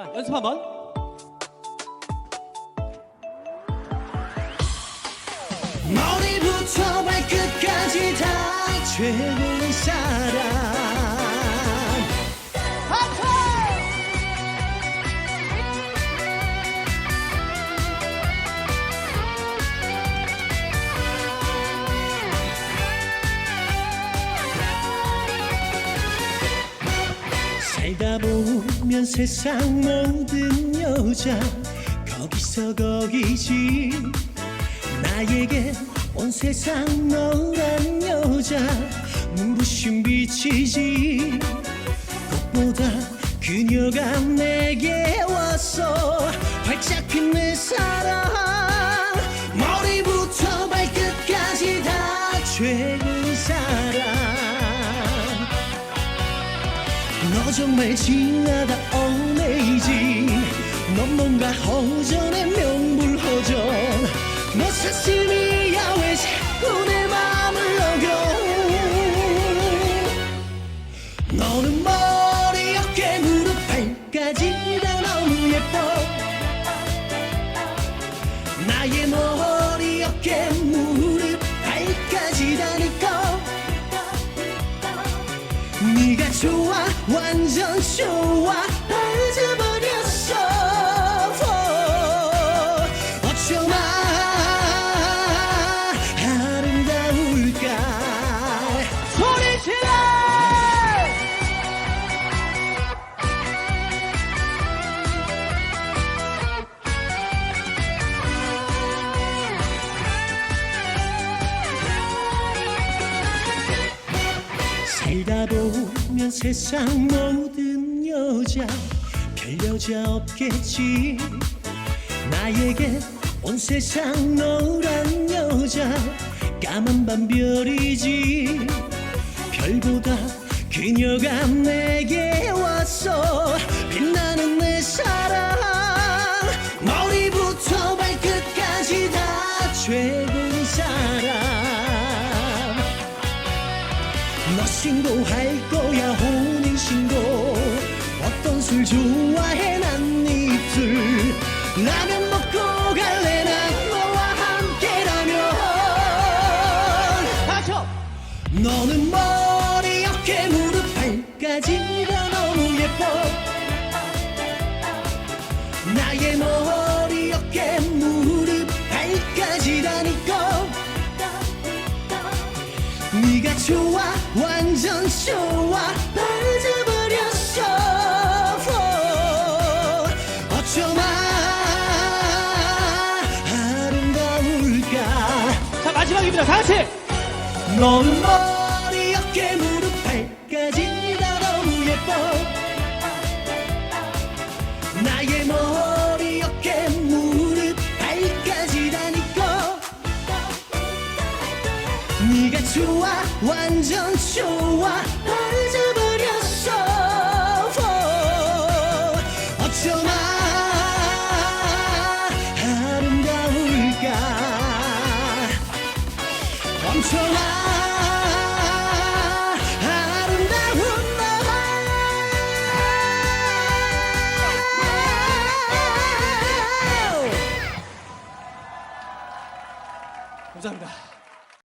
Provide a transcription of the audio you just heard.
자, 연습 한번. 머리부터 발끝까지 다 최고의 사람 살다 보 면 세상 모든 여자. 거기서 거기지. 나에게 온 세상 너란 여자. 눈부신 빛이지. 꽃보다 그녀가 내게 왔어. 활짝 핀 내 사랑 너 정말 진하다 어메이징 넌 뭔가 허전해 명불허전. 너 사슴이야 왜 자꾸 내 맘을 녹여 너는 머리 어깨 무릎 발까지 다 너무 예뻐. 나의 머리 어깨 네가 좋아 완전 좋아. 빠져버렸어 살다 보면 세상 모든 여자 별 여자 없겠지. 나에게 온 세상 너란 여자 까만 밤별이지. 별보다 그녀가 내게 왔어. 빛나는 내 사랑 너 신고할 거야 혼인 신고. 어떤 술 좋아해 난 입술 라면 먹고 갈래 난 너와 함께라면. 다쳐! 너는 머리 어깨 무릎 발까지 다 너무 예뻐. 나의 머 네가 좋아 완전 좋아 빠져버렸어 어쩌나 아름다울까 자, 마지막입니다. 다 같이! 너는 머리 어깨 무릎 발까지 다 너무 예뻐 나의 머 좋아 완전 좋아. 빠져버렸어 어쩌나 아름다울까. 엄청나 감사합니다.